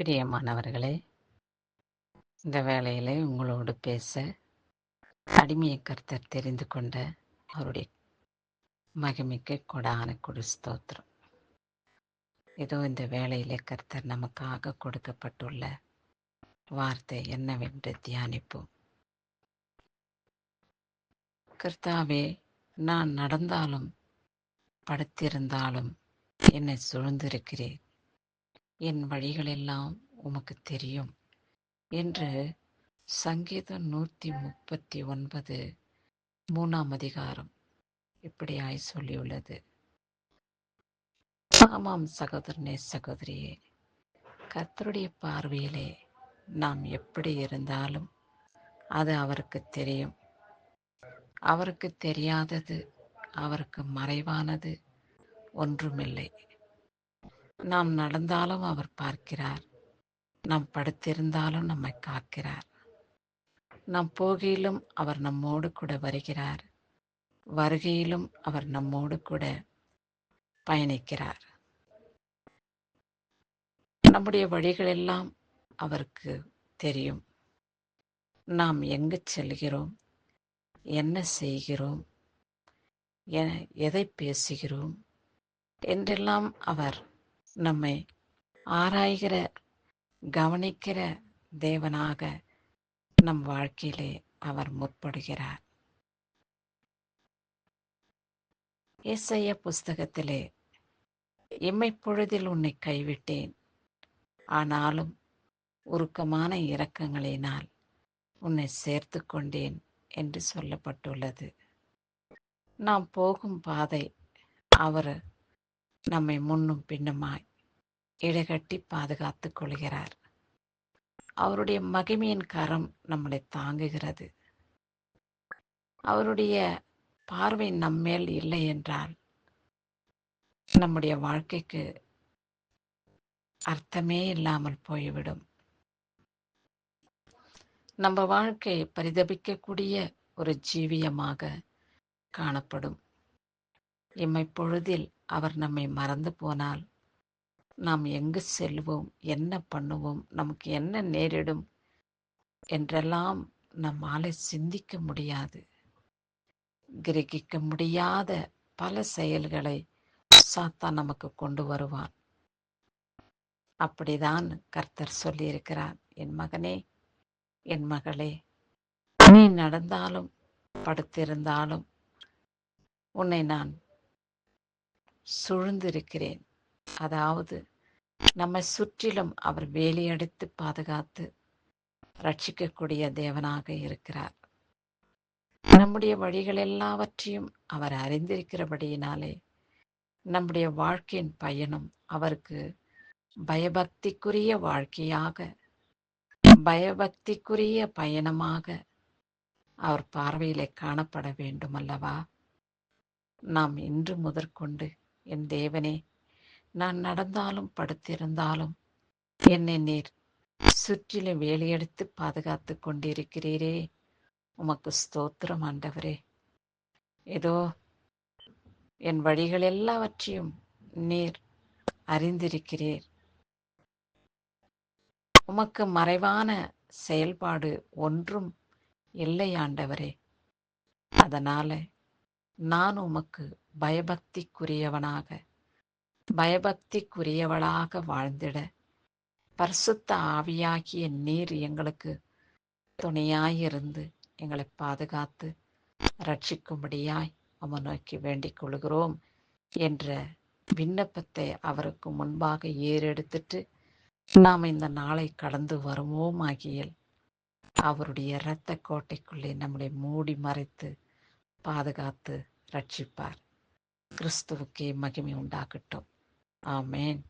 பிரியமானவர்களே இந்த வேளையிலே உங்களோடு பேச அடிமையை கர்த்தர் தெரிந்து கொண்ட அவருடைய மகிமைக்கு கொடான கொடு ஸ்தோத்திரம். இதோ இந்த வேளையிலே கர்த்தர் நமக்காக கொடுக்கப்பட்டுள்ள வார்த்தை என்னவென்று தியானிப்போம். கர்த்தாவே நான் நடந்தாலும் படுத்திருந்தாலும் என்னை சூழ்ந்திருக்கிறேன் என் வழிகளெல்லாம் உமக்கு தெரியும் என்று சங்கீதம் நூற்றி முப்பத்தி ஒன்பது மூணாம் அதிகாரம் இப்படியாய் சொல்லியுள்ளது. ஆமாம் சகோதரனே சகோதரியே கர்த்தருடைய பார்வையிலே நாம் எப்படி இருந்தாலும் அது அவருக்கு தெரியும். அவருக்கு தெரியாதது அவருக்கு மறைவானது ஒன்றுமில்லை. நாம் நடந்தாலும் அவர் பார்க்கிறார். நாம் படுத்திருந்தாலும் நம்மை காக்கிறார். நாம் போகையிலும் அவர் நம்மோடு கூட வருகிறார். வருகையிலும் அவர் நம்மோடு கூட பயணிக்கிறார். நம்முடைய வழிகளெல்லாம் அவருக்கு தெரியும். நாம் எங்கு செல்கிறோம்? என்ன செய்கிறோம்? எதை பேசுகிறோம்? என்றெல்லாம் அவர் நம்மை ஆராய்கிற கவனிக்கிற தேவனாக நம் வாழ்க்கையிலே அவர் முற்படுகிறார். இசைய புஸ்தகத்திலே இம்மைப்பொழுதில் உன்னை கைவிட்டேன். ஆனாலும் உருக்கமான இரக்கங்களினால் உன்னை சேர்த்து கொண்டேன் என்று சொல்லப்பட்டுள்ளது. நாம் போகும் பாதை அவர் நம்மை முன்னும் பின்னுமாய் இடைகட்டி பாதுகாத்து கொள்கிறார். அவருடைய மகிமையின் கரம் நம்மளை தாங்குகிறது. அவருடைய பார்வை நம்மேல் இல்லை என்றால் நம்முடைய வாழ்க்கைக்கு அர்த்தமே இல்லாமல் போய்விடும். நம்ம வாழ்க்கை பரிதபிக்கக்கூடிய ஒரு ஜீவியமாக காணப்படும். இம்மைப்பொழுதில் அவர் நம்மை மறந்து போனால் நாம் எங்கு செல்வோம்? என்ன பண்ணுவோம்? நமக்கு என்ன நேரிடும்? என்றெல்லாம் நம்மால் சிந்திக்க முடியாது. கிரகிக்க முடியாத பல செயல்களை சாத்தான் நமக்கு கொண்டு வருவான். அப்படிதான் கர்த்தர் சொல்லியிருக்கிறார். என் மகனே என் மகளே நீ நடந்தாலும் படுத்திருந்தாலும் உன்னை நான் சூழ்ந்திருக்கிறேன் அதாவது நம்மை சுற்றிலும் அவர் வேலியடித்து பாதுகாத்து ரட்சிக்கக்கூடிய தேவனாக இருக்கிறார். நம்முடைய வழிகள் எல்லாவற்றையும் அவர் அறிந்திருக்கிறபடியினாலே நம்முடைய வாழ்க்கையின் பயணம் அவருக்கு பயபக்திக்குரிய வாழ்க்கையாக பயபக்திக்குரிய பயணமாக அவர் பார்வையிலே காணப்பட வேண்டும் அல்லவா நாம் இன்று முதற்கொண்டு என் தேவனே நான் நடந்தாலும் படுத்திருந்தாலும் என்னை நீர் சுற்றிலும் வேலையெடுத்து பாதுகாத்து கொண்டிருக்கிறீரே. உமக்கு ஸ்தோத்திரம் ஆண்டவரே. ஏதோ என் வழிகள் எல்லாவற்றையும் நீர் அறிந்திருக்கிறீர். உமக்கு மறைவான செயல்பாடு ஒன்றும் இல்லை ஆண்டவரே. அதனால நான் உமக்கு பயபக்திக்குரியவனாக. பயபக்திக்குரியவளாக வாழ்ந்திட. பரிசுத்த ஆவியாகிய நீர் எங்களுக்கு துணையாயிருந்து எங்களை பாதுகாத்து ரட்சிக்கும்படியாய் அவன் நோக்கி வேண்டிக் கொள்கிறோம் என்ற விண்ணப்பத்தை அவருக்கு முன்பாக ஏறெடுத்துட்டு நாம் இந்த நாளை கடந்து வருவோம் ஆகியல் அவருடைய இரத்த கோட்டைக்குள்ளே நம்மளை மூடி மறைத்து பாதுகாத்து ரட்சிப்பார் ക്രിസ്തുവുക്ക് മഹിമയുണ്ടാകട്ടും. ആമേൻ.